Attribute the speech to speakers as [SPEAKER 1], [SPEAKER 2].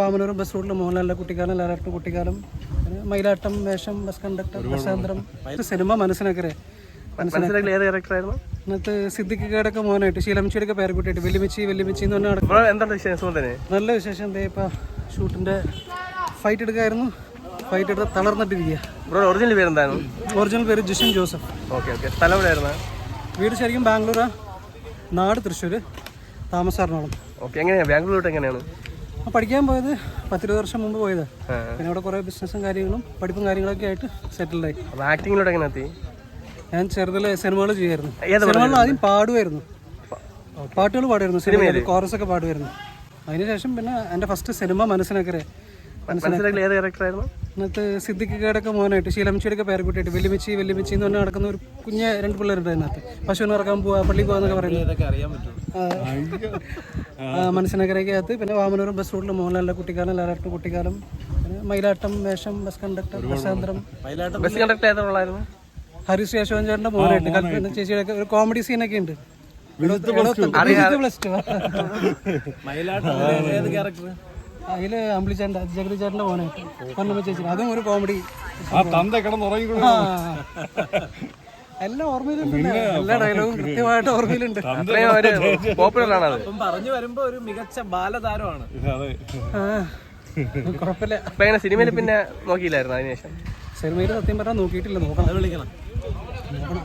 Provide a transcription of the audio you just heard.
[SPEAKER 1] വാമനൂരും bus റൂട്ടിൽ മോഹൻലാലിന്റെ കുട്ടിക്കാലം ലാലാട്ടിന്റെ കുട്ടിക്കാലം മൈലാട്ടം മയിലാട്ടം വേഷം ബസ് കണ്ടക്ടർ ബസാന്തരം സിനിമ മനസ്സിനക്കരെ
[SPEAKER 2] ക്യാരക്ടറായിരുന്നു
[SPEAKER 1] ഇന്നത്തെ സിദ്ദിഖിക്കയുടെയൊക്കെ മോനായിട്ട് പേര് പേരക്കുട്ടിയായിട്ട് വെല്ലുമിച്ചി വെല്ലുമിച്ചി എന്ന് പറഞ്ഞാൽ
[SPEAKER 2] എന്താണ് വിശേഷം
[SPEAKER 1] നല്ല വിശേഷം എന്താ ഇപ്പം ഷൂട്ടിന്റെ ഫൈറ്റ് എടുക്കായിരുന്നു. ഫൈറ്റ് എടുത്ത് തളർന്നിട്ടിരിക്കുക.
[SPEAKER 2] ബ്രോ ഒറിജിനൽ എന്താണ്
[SPEAKER 1] ഒറിജിനൽ പേര് ജിഷൻ ജോസഫ്.
[SPEAKER 2] Okay okay. സ്ഥലം എവിടെയായിരുന്നു?
[SPEAKER 1] വീട് ശരിക്കും ബാംഗ്ലൂരാ. നാട് തൃശ്ശൂർ താമസാറിനോളം.
[SPEAKER 2] ഓക്കെ എങ്ങനെയാണ് ബാംഗ്ലൂരിലോട്ട് എങ്ങനെയാണ്?
[SPEAKER 1] പഠിക്കാൻ പോയത് പത്തിരുപത് വർഷം മുമ്പ് പോയത്. പിന്നെ അവിടെ കുറേ ബിസിനസ്സും കാര്യങ്ങളും പഠിപ്പും കാര്യങ്ങളൊക്കെ ആയിട്ട് സെറ്റിൽഡായി
[SPEAKER 2] അപ്പോൾ ആക്ടിങ്ങിലോട്ട് എങ്ങനെ എത്തി?
[SPEAKER 1] ഞാൻ ചെറുതിലെ സിനിമകൾ ചെയ്യായിരുന്നു സിനിമകളിൽ ആദ്യം പാടുമായിരുന്നു. പാട്ടുകൾ പാടുമായിരുന്നു. സിനിമയിൽ കോറസ് ഒക്കെ പാടുമായിരുന്നു. അതിനുശേഷം പിന്നെ എന്റെ ഫസ്റ്റ് സിനിമ മനസ്സിനക്കരെ.
[SPEAKER 2] മനസ്സിലാക്കി ഏത് ക്യാരക്ടറായിരുന്നു
[SPEAKER 1] ഇന്നത്തെ സിദ്ദിഖിക്കയുടെയൊക്കെ മോനായിട്ട് ശീലമിച്ചിയുടെയൊക്കെ പേരക്കുട്ടിയായിട്ട് വെല്ലുമിച്ചി വെല്ലുമിച്ചി എന്ന് പറഞ്ഞാൽ നടക്കുന്ന ഒരു കുഞ്ഞ് രണ്ട് പിള്ളേരുണ്ട് അതിനകത്ത് പശുവിന് ഇറക്കാൻ പോവാ പള്ളി പോവാന്നൊക്കെ പറയുന്നത്. ആ, മനസ്സിനക്കരയ്ക്കകത്ത് പിന്നെ വാമനൂരും ബസ് റൂട്ടിൽ മോഹൻലാലിന്റെ കുട്ടിക്കാലം ലാലാട്ടും കുട്ടിക്കാലം പിന്നെ മയിലാട്ടം വേഷം ബസ് കണ്ടക്ടർ ബസ്സാന്തരം
[SPEAKER 2] ബസ് കണ്ടക്ടർ
[SPEAKER 1] ഏതായിരുന്നു ഹരീഷ് ചേട്ടന്റെ മോനായിട്ട് കൽപ്പന ചേച്ചിയുടെ ഒക്കെ ഒരു കോമഡി സീനൊക്കെ ഉണ്ട്. പ്ലസ് ടു അതിൽ അമ്പിളി ചേട്ടന്റെ ജഗതി ചേട്ടന്റെ മോനായിട്ട് പൊന്നമ്മ ചേച്ചി. അതും ഒരു കോമഡി.
[SPEAKER 3] ആ തന്ത കിടന്നുറങ്ങിക്കൊള്ളു.
[SPEAKER 1] എല്ലാം ഓർമ്മയിലുണ്ട് എല്ലാ ഡയലോഗും കൃത്യമായിട്ട് ഓർമ്മയിലുണ്ട്.
[SPEAKER 2] പോപ്പുലർ ആണ്
[SPEAKER 4] പറഞ്ഞു വരുമ്പോ ഒരു മികച്ച ബാലതാരമാണ്.
[SPEAKER 1] കുഴപ്പമില്ല.
[SPEAKER 2] അപ്പൊ എങ്ങനെ സിനിമയിൽ പിന്നെ നോക്കിയില്ലായിരുന്നു അതിനുശേഷം
[SPEAKER 1] സിനിമയിൽ സത്യം പറഞ്ഞാൽ നോക്കിയിട്ടില്ല. നോക്കണം.
[SPEAKER 4] വിളിക്കണം.
[SPEAKER 1] നോക്കണം.